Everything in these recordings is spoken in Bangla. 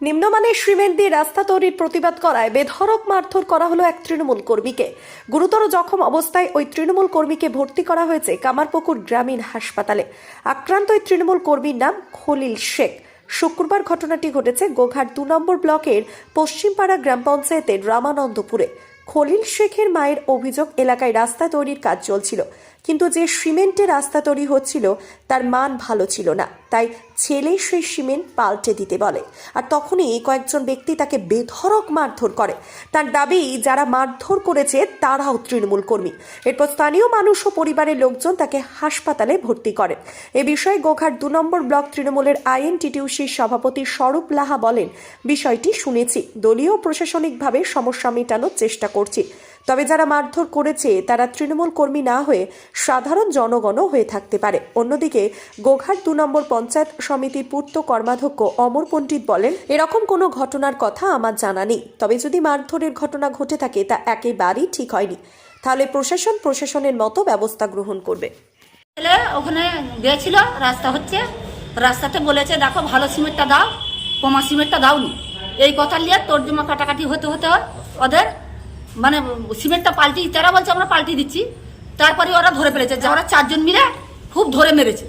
নিম্নমানের সিমেন্ট দিয়ে রাস্তা তৈরির প্রতিবাদ করায় বেধড়ক মারধর করা হলো এক তৃণমূল কর্মীকে। গুরুতর জখম অবস্থায় ওই তৃণমূল কর্মীকে ভর্তি করা হয়েছে কামারপুকুর গ্রামীণ হাসপাতালে। আক্রান্ত ওই তৃণমূল কর্মীর নাম খলিল শেখ। শুক্রবার ঘটনাটি ঘটেছে গোঘাট দু নম্বর ব্লকের পশ্চিমপাড়া গ্রাম পঞ্চায়েতের রামানন্দপুরে। খলিল শেখের মায়ের অভিযোগ, এলাকায় রাস্তা তৈরির কাজ চলছিল। কিন্তু যে সিমেন্টে রাস্তা তৈরি হচ্ছিল, তার মান ভালো ছিল না। তাই ছেলে সেই সিমেন্ট পাল্টে দিতে বলে। আর তখনই কয়েকজন ব্যক্তি তাকে বেধড়ক মারধর করে। তার দাবি, যারা মারধর করেছে, তারাও তৃণমূল কর্মী। এরপর স্থানীয় মানুষ ও পরিবারের লোকজন তাকে হাসপাতালে ভর্তি করেন এ বিষয়ে গোঘাট দু নম্বর ব্লক তৃণমূলের আইএনটিটিউসির সভাপতি স্বরূপ লাহা বলেন, বিষয়টি শুনেছি। দলীয় প্রশাসনিকভাবে সমস্যা মেটানোর চেষ্টা করছি। তবে যারা মারধর করেছে, তারা তৃণমূল কর্মী না হয়ে সাধারণ জনগণও হয়ে থাকতে পারে। অন্যদিকে, গোঘাট দু নম্বর পঞ্চায়েত সমিতির পূর্ত কর্মাধ্যক্ষ অমর পণ্ডিত বলেন, এরকম কোনো ঘটনার কথা আমার জানা নেই। তবে যদি মারধরের ঘটনা ঘটে থাকে, তা একেবারেই ঠিক হয়নি। তাহলে প্রশাসন প্রশাসনের মতো ব্যবস্থা গ্রহণ করবে। ওখানে গিয়েছিল, রাস্তা হচ্ছে, রাস্তাতে বলেছে, দেখো, ভালো সিমেন্টটা দাও, কমা সিমেন্টটা দাওনি। এই কথা নিয়ে তর্জমা কাটাকাটি হতে হতে ওদের মানে সিমেন্টটা পাল্টি তারা বলছে আমরা পাল্টি দিচ্ছি। তারপরে ওরা ধরে ফেলেছে যে ওরা চারজন মিলে খুব ধরে মেরেছে।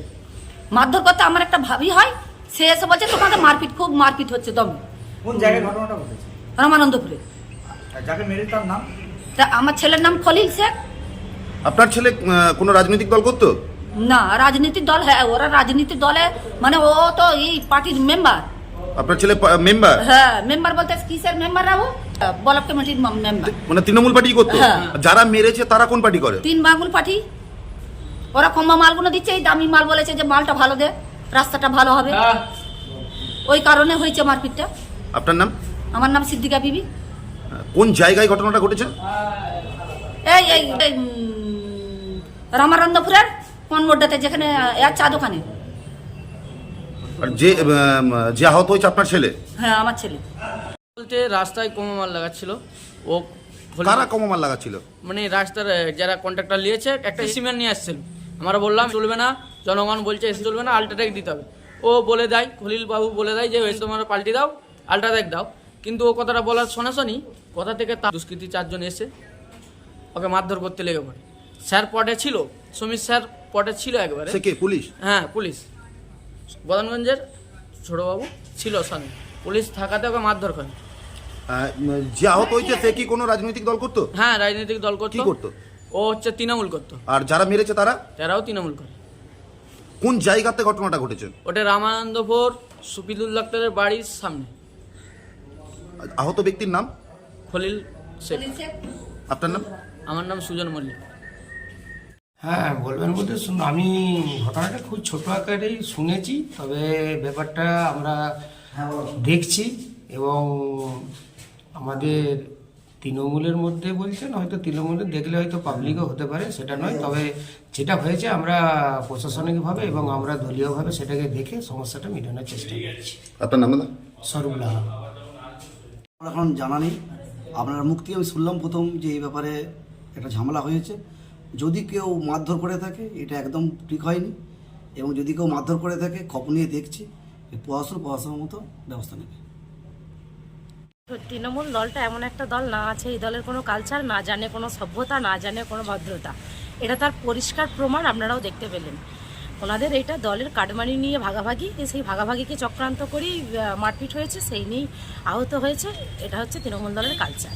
মারধর করতে আমার একটা ভাবি হয় সে এসে বলছে তোমাদের মারপিট খুব মারপিট হচ্ছে দমে। কোন জায়গায় ঘটনাটা ঘটেছে? রামানন্দপুরে। যাকে মেরে তার নাম? তা আমার ছেলের নাম খলিল শেখ। আপনার ছেলে আহ, কোনো রাজনৈতিক দল করতো? না রাজনীতির দল হ্যাঁ ওরা রাজনীতির দলে মানে ও তো এই পার্টির মেম্বার আপনার ছেলে মেম্বার হ্যাঁ মেম্বার বলতে কিসের মেম্বার রাবো ব্লক কমিটির মেম্বার মানে তৃণমূল পার্টি করতো? হ্যাঁ। যারা মেরেছে তারা কোন পার্টি করে? তিন বাঙুল পার্টি। ওরা কম্বা মালগুলো দিচ্ছে এই দামি মাল বলেছে যে মালটা ভালো দে রাস্তাটা ভালো হবে। ওই কারণে হয়েছে মারপিটটা। আপনার নাম? আমার নাম সিদ্দিকা বিবি। কোন জায়গায় ঘটনাটা ঘটেছে? এই এই রামানন্দপুরের কোন মোড়টাতে যেখানে এক চা দোকানে। আর যে যে আহত হয়েছে আপনার ছেলে? হ্যাঁ আমার ছেলে। বলতে রাস্তায় কমা মাল লাগাচ্ছিল। ও কারা কমমাল লাগাচ্ছিল? মানে রাস্তার যারা কন্ট্রাক্টর নিয়েছে একটা সিমেন্ট নিয়ে আসছিল। আমরা বললাম চলবে না জনগণ বলছে এসে চলবে না আল্ট্রাটেক দিতে হবে। ও বলে দেয় খলিল বাবু বলে দেয় যে এসে তোমরা পাল্টি দাও আল্ট্রাটেক দাও। কিন্তু ও কথাটা বলার শোনাশনি কথা থেকে তার দুষ্কৃতী চারজন এসে ওকে মারধর করতে লেগে পড়ে। স্যার পটে ছিল সমীর স্যার পটে ছিল একবারে। সে কে পুলিশ? হ্যাঁ পুলিশ। বদনগঞ্জের ছোটবাবু ছিল সঙ্গে। পুলিশ থাকাতে ওকে মারধর করে। যে আহত হয়েছে সে কি কোনো রাজনৈতিক দল করতো? হ্যাঁ রাজনৈতিক দল করতো। কি করতো? ও হচ্ছে তৃণমূল করতো। আর যারা মেরেছে তারা? তারাও তৃণমূল করে। কোন জায়গাতে ঘটনাটা ঘটেছে? ওটা রামানন্দপুর সুপিদুল ডাক্তারের বাড়ির সামনে। আহত ব্যক্তির নাম? খলিল শেখ। আপনার নাম? আমার নাম সুজন মল্লিক। হ্যাঁ বলবেন বলতে শুনুন আমি ঘটনাটা খুব ছোট আকারেই শুনেছি তবে ব্যাপারটা আমরা দেখছি এবং আমাদের তৃণমূলের মধ্যে বলছেন হয়তো তৃণমূলে দেখলে হয়তো পাবলিকও হতে পারে সেটা নয় তবে যেটা হয়েছে আমরা প্রশাসনিকভাবে এবং আমরা দলীয়ভাবে সেটাকে দেখে সমস্যাটা মেটানোর চেষ্টা করছি। আপনার নাম আমার এখন জানা নেই আপনার মুখ থেকে আমি শুনলাম প্রথম যে এই ব্যাপারে একটা ঝামেলা হয়েছে। যদি কেউ মারধর করে থাকে, এটা একদম ঠিক হয়নি। এবং যদি কেউ মারধর করে থাকে, খবর নিয়ে দেখছি প্রশাসন প্রশাসনের মতো ব্যবস্থা নেবে। তৃণমূল দলটা এমন একটা দল, না আছে এই দলের কোনো কালচার না জানে কোনো সভ্যতা, না জানে কোনো ভদ্রতা। এটা তার পরিষ্কার প্রমাণ, আপনারাও দেখতে পেলেন। ওনাদের এটা দলের কাটমানি নিয়ে ভাগাভাগি সেই ভাগাভাগিকে চক্রান্ত করেই মারপিট হয়েছে, সেই নিয়েই আহত হয়েছে। এটা হচ্ছে তৃণমূল দলের culture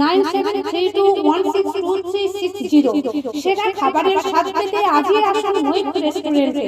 nine seven three two one six two three six zero. সেরা খাবারের স্বাদ পেতে আজই আসুন মৈত্র রেস্টুরেন্টে।